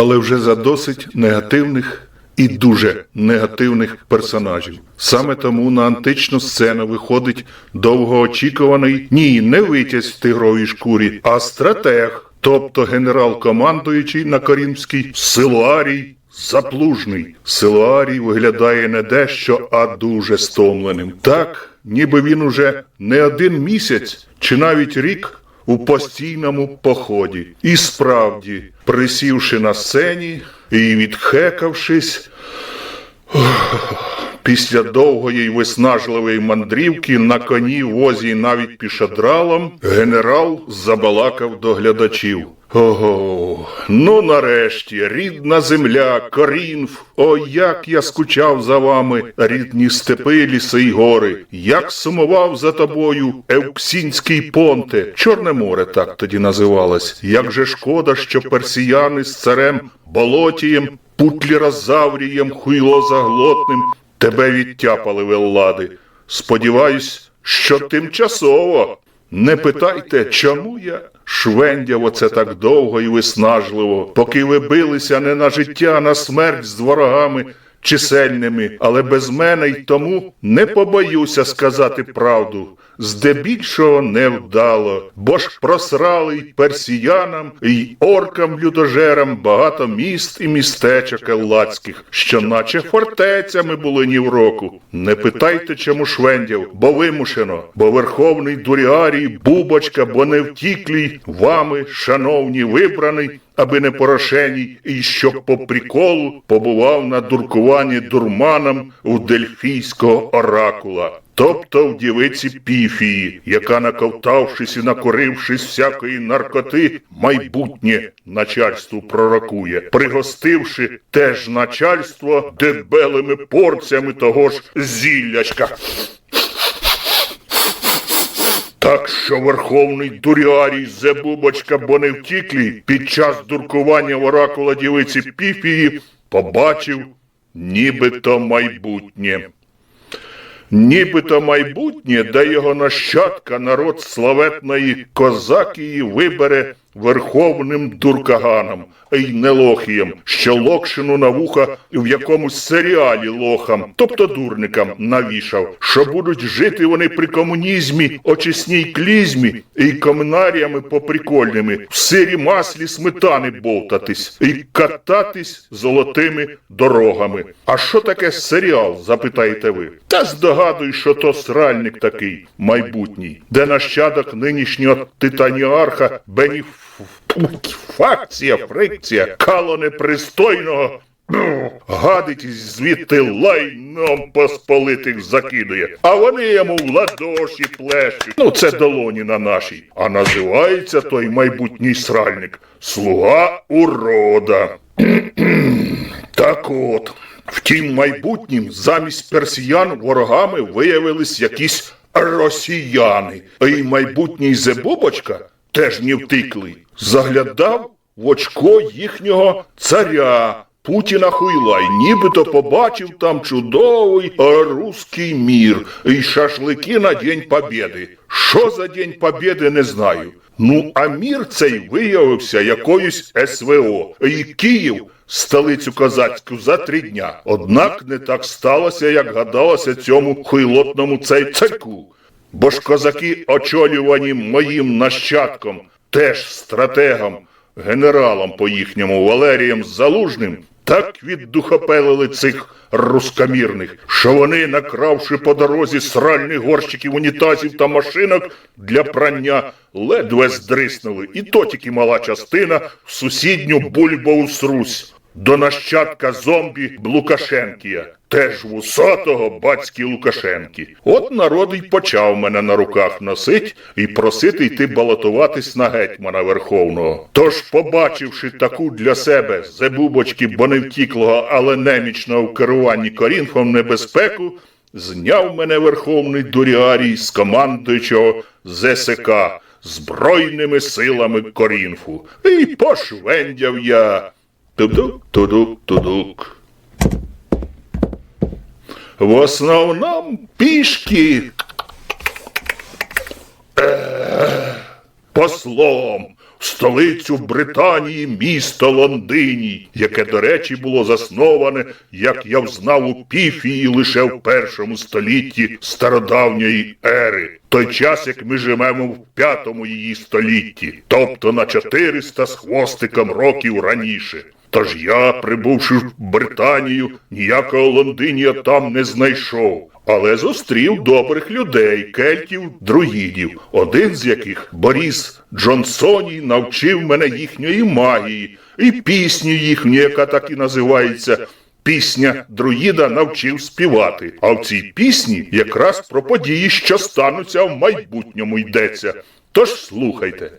але вже за досить негативних і дуже негативних персонажів. Саме тому на античну сцену виходить довгоочікуваний ні, не витязь в тигровій шкурі, а стратег, тобто генерал-командуючий на Корінській Силуарій Заплужний. Силуарій виглядає не дещо, а дуже стомленим. Так, ніби він уже не один місяць чи навіть рік у постійному поході. І справді, присівши на сцені і відхекавшись, Після довгої виснажливої мандрівки на коні, возі навіть пішадралом генерал забалакав до глядачів. Ого, ну нарешті, рідна земля, Корінф, о, як я скучав за вами, рідні степи, ліси й гори, як сумував за тобою Евксінський понте, Чорне море так тоді називалось. Як же шкода, що персіяни з царем Болотієм, Путлірозаврієм, хуйлозаглотним тебе відтяпали веллади. Сподіваюсь, що тимчасово. Не питайте, чому я швендяв оце так довго і виснажливо, поки ви билися не на життя, а на смерть з ворогами чисельними, але без мене й тому не побоюся сказати правду. Здебільшого невдало, бо ж просрали й персіянам, й оркам-людожерам багато міст і містечок еллацьких, що наче фортецями були ні в року. Не питайте, чому швендів, бо вимушено, бо верховний дуріарій, бубочка, бо не втіклій, вами, шановні, вибраний, аби не порошеній, і щоб по приколу побував на дуркуванні дурманом у дельфійського оракула. Тобто в дівиці Піфії, яка, наковтавшись і накорившись всякої наркоти, майбутнє начальству пророкує, пригостивши теж начальство дебелими порціями того ж зіллячка. Так що верховний дуріарій Зебубочка бо не втіклі під час дуркування в оракула дівиці Піфії побачив нібито майбутнє. Нібито майбутнє, де його нащадка народ славетної Козакії вибере верховним дуркаганом, а й не лохієм, що локшину на вуха в якомусь серіалі лохам, тобто дурникам, навішав, що будуть жити вони при комунізмі, очисній клізмі і комунаріями поприкольними, в сирі маслі сметани болтатись і кататись золотими дорогами. А що таке серіал, запитаєте ви? Та здогадуй, що то сральник такий майбутній, де нащадок нинішнього титаніарха Беніф... Факція, фрикція, кало непристойного. Гадить звідти лайном посполитих закидує, а вони йому в ладоші плещуть. Ну, це долоні на нашій. А називається той майбутній сральник Слуга урода. Так от, в тім майбутнім замість персіян ворогами виявились якісь росіяни. Й майбутній Зебобочка, теж не втиклий, заглядав в очко їхнього царя. Путіна Хуйла, й нібито побачив там чудовий руський мір і шашлики на День Побєди. Що за День Побєди, не знаю. Ну, а мір цей виявився якоюсь СВО. І Київ столицю козацьку за три дня. Однак не так сталося, як гадалося цьому хуйлотному цей царьку. Бо ж козаки, очолювані моїм нащадком, теж стратегом, генералом по їхньому Валерієм Залужним, так віддухопелили цих рускомірних, що вони, накравши по дорозі сральних горщиків, унітазів та машинок для прання, ледве здриснули, і то тільки мала частина в сусідню бульбову срусь. До нащадка зомбі Лукашенкія, теж вусатого батьки Лукашенки. От народ й почав мене на руках носить і просити йти балотуватись на гетьмана Верховного. Тож, побачивши таку для себе зебубочки, бо не але немічного в керуванні Корінфом небезпеку, зняв мене Верховний Дуріарій з командуючого ЗСК Збройними силами Корінфу. І пошвендяв я. Тудук, тудук, тудук. В основном пішки. Е, Послом столицю Британії, місто Лондині, яке, до речі, було засноване, як я взнав у Піфії лише в першому столітті стародавньої ери. Той час, як ми живемо в п'ятому її столітті, тобто на 400 з хвостиком років раніше. Тож я, прибувши в Британію, ніякого Лондинія там не знайшов, але зустрів добрих людей, кельтів, друїдів, один з яких, Боріс Джонсоній, навчив мене їхньої магії і пісню їхню, яка так і називається. Пісня друїда навчив співати, а в цій пісні якраз про події, що стануться в майбутньому йдеться. Тож слухайте.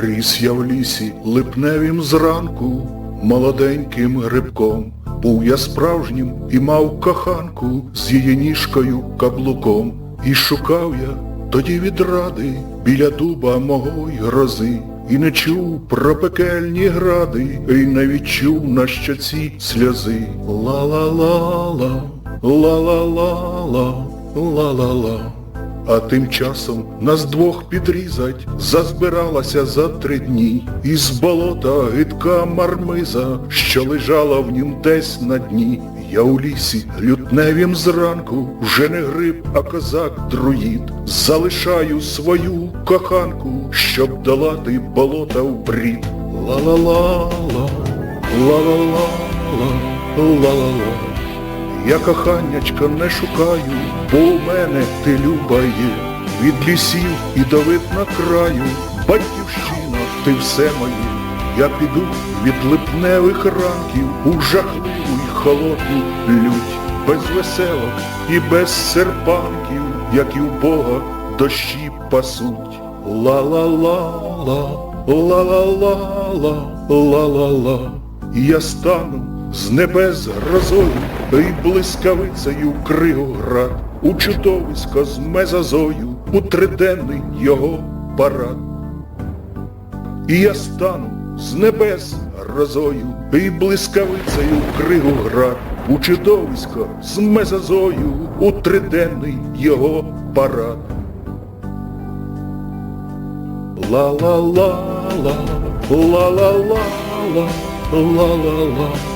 Ріс я в лісі липневім зранку, молоденьким грибком. Був я справжнім і мав коханку з її ніжкою каблуком. І шукав я тоді відради біля дуба мого й грози. І не чув про пекельні гради, і не відчув на щоці сльози. Ла-ла-ла-ла, ла-ла-ла-ла, ла-ла-ла. А тим часом нас двох підрізать зазбиралася за три дні. Із болота гидка мармиза, що лежала в нім десь на дні. Я у лісі лютневім зранку, вже не гриб, а козак друїд. Залишаю свою коханку, щоб долати болота в брід. Ла-ла-ла-ла, ла-ла-ла-ла, ла-ла-ла. Я коханнячка не шукаю, бо у мене ти люба є. Від лісів і до вид на краю, батьківщина, ти все моє. Я піду від липневих ранків у жахливу й холодну лють, без веселок і без серпанків, як і в Бога дощі пасуть. Ла-ла-ла-ла, ла-ла-ла-ла, ла-ла-ла. Я стану з небес грозою, і блискавицею Кригоград, у чудовисько з мезозою, у триденний його парад. І я стану з небес грозою, і блискавицею Кригоград, у чудовисько з мезозою, у триденний його парад. Ла-ла-ла-ла, ла-ла-ла-ла, ла-ла-ла.